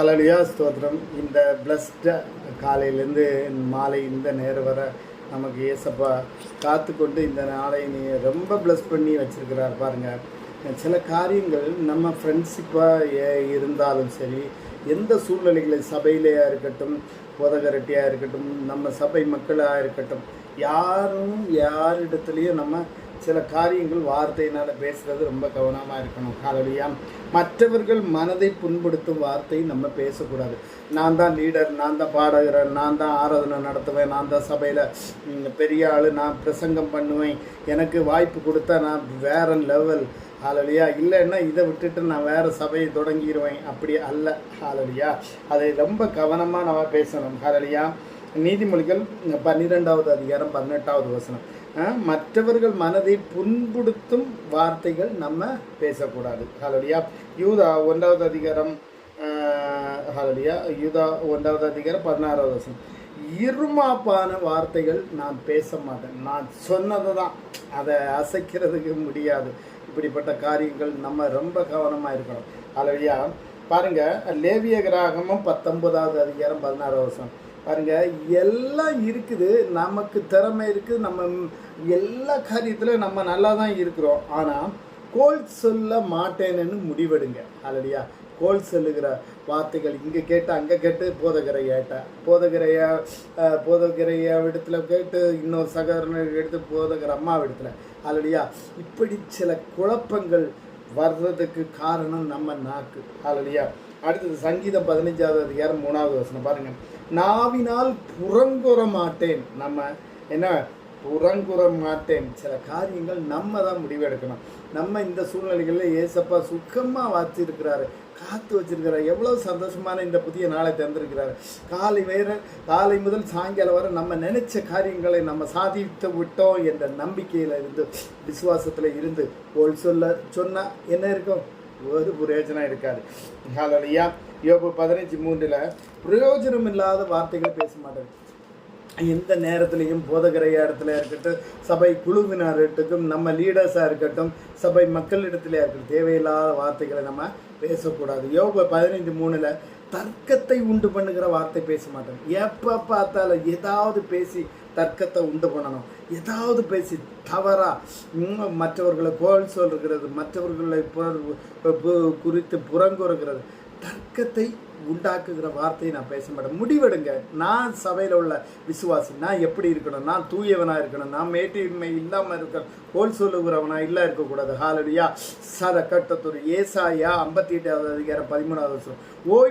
அலலியா ஸ்தோத்திரம். இந்த பிளஸ்ட காலையிலேருந்து மாலை இந்த நேரம் வர நமக்கு ஏசப்பா காத்து கொண்டு இந்த நாளை நீ ரொம்ப ப்ளஸ் பண்ணி வச்சுருக்கிறார் பாருங்கள் சில காரியங்கள் நம்ம ஃப்ரெண்ட்ஷிப்பாக இருந்தாலும் சரி எந்த சூழ்நிலைகளில் சபையிலேயா இருக்கட்டும் உதகரட்டியாக இருக்கட்டும் நம்ம சபை மக்களாக இருக்கட்டும் யாரும் யாரிடத்துலையும் நம்ம சில காரியங்கள் வார்த்தையினால் பேசுகிறது ரொம்ப கவனமாக இருக்கணும். காலடியா மற்றவர்கள் மனதை புண்படுத்தும் வார்த்தை நம்ம பேசக்கூடாது. நான் தான் லீடர் நான் தான் பாடகர் நான் தான் ஆராதனை நடத்துவேன் நான் தான் சபையில் பெரிய ஆள் நான் பிரசங்கம் பண்ணுவேன். எனக்கு வாய்ப்பு கொடுத்தா நான் வேற லெவல் ஆலடியா இல்லைன்னா இதை விட்டுட்டு நான் வேறு சபையை தொடங்கிடுவேன் அப்படி அல்ல. ஆலடியா அதை ரொம்ப கவனமாக நம்ம பேசணும். ஹாலலியா நீதிமொழிகள் பன்னிரெண்டாவது அதிகாரம் பதினெட்டாவது வசனம். மற்றவர்கள் மனதை புண்படுத்தும் வார்த்தைகள் நம்ம பேசக்கூடாது. ஹலோடியா யூதா ஒன்றாவது அதிகாரம் ஹலோடியா யூதா ஒன்றாவது அதிகாரம் பதினாறாவது வசனம். இருமாப்பான வார்த்தைகள் நான் பேச மாட்டேன். நான் சொன்னது தான். அதை அசைக்கிறதுக்கு முடியாது. இப்படிப்பட்ட காரியங்கள் நம்ம ரொம்ப கவனமாக இருக்கணும். ஹலோடியா பாருங்கள் லேவிய கிராகமும் பத்தொன்பதாவது அதிகாரம் பதினாறாவது வருஷம் பாருங்க எல்லாம் இருக்குது நமக்கு திறமை இருக்குது நம்ம எல்லா காரியத்திலும் நம்ம நல்லா தான் இருக்கிறோம். ஆனால் கோல் சொல்ல மாட்டேன்னு முடிவெடுங்க. அலடியா கோல் சொல்லுகிற வார்த்தைகள் இங்கே கேட்டு அங்கே கேட்டு போதகரையாட்ட. போதகரைய போதகரையா இடத்துல கேட்டு இன்னொரு சகோதரனை எடுத்து போதகர் அம்மா இடத்துல ஆல்ரெடியா இப்படி சில குழப்பங்கள் வர்றதுக்கு காரணம் நம்ம நாக்கு. ஆல்ரெடியா அடுத்தது சங்கீதம் பதினஞ்சாவது அதிகாரம் மூணாவது வசனம். பாருங்க. நாவினால் புறங்குற மாட்டேன். நம்ம என்ன புறங்குற மாட்டேன். சில காரியங்கள் நம்ம தான் முடிவெடுக்கணும். நம்ம இந்த சூழ்நிலைகளில் ஏசப்பா சுக்கமாக வச்சிருக்கிறாரு. காத்து வச்சிருக்கிறார். எவ்வளோ சந்தோஷமான இந்த புதிய நாளை திறந்திருக்கிறார் காலை வேற காலை முதல் சாயங்காலம் வரை நம்ம நினைச்ச காரியங்களை நம்ம சாதித்து விட்டோம் என்ற நம்பிக்கையில் இருந்து விசுவாசத்தில் இருந்து ஒரு சொல்ல சொன்னால் என்ன இருக்கும்? ஒரு பிரயோஜனம் இருக்காது. ஹalleluya யோபு பதினஞ்சு மூன்றில் பிரயோஜனம் இல்லாத வார்த்தைகள் பேச மாட்டேன். எந்த நேரத்துலையும் போதகரையாக இடத்துல இருக்கட்டும் சபை குழுவினர்கிட்டும் நம்ம லீடர்ஸாக இருக்கட்டும் சபை மக்களிடத்துல இருக்கட்டும் தேவையில்லாத வார்த்தைகளை நம்ம பேசக்கூடாது. யோக பதினைந்து மூணில் தர்க்கத்தை உண்டு பண்ணுகிற வார்த்தை பேச மாட்டோம். எப்போ பார்த்தாலும் ஏதாவது பேசி தர்க்கத்தை உண்டு பண்ணணும். ஏதாவது பேசி தவறாக மற்றவர்களை கோல் சொல்கிறது மற்றவர்களை புற- பு- குறித்து புறங்குறுகிறது. தர்க்கத்தை உண்டாக்குகிற வார்த்தையை நான் பேச மாட்டேன். முடிவெடுங்க. நான் சபையில் உள்ள விசுவாசி. நான் எப்படி இருக்கணும்? நான் தூயவனாக இருக்கணும்? நான் மேட்டின்மை இல்லாமல் இருக்க கோல் சொல்லுகிறவனாக இல்லை இருக்கக்கூடாது. ஹாலடியா சர கட்டத்தொரு ஏசாயா ஐம்பத்தி எட்டாவது அதிகாரம் பதிமூணாவது வருஷம் ஓய்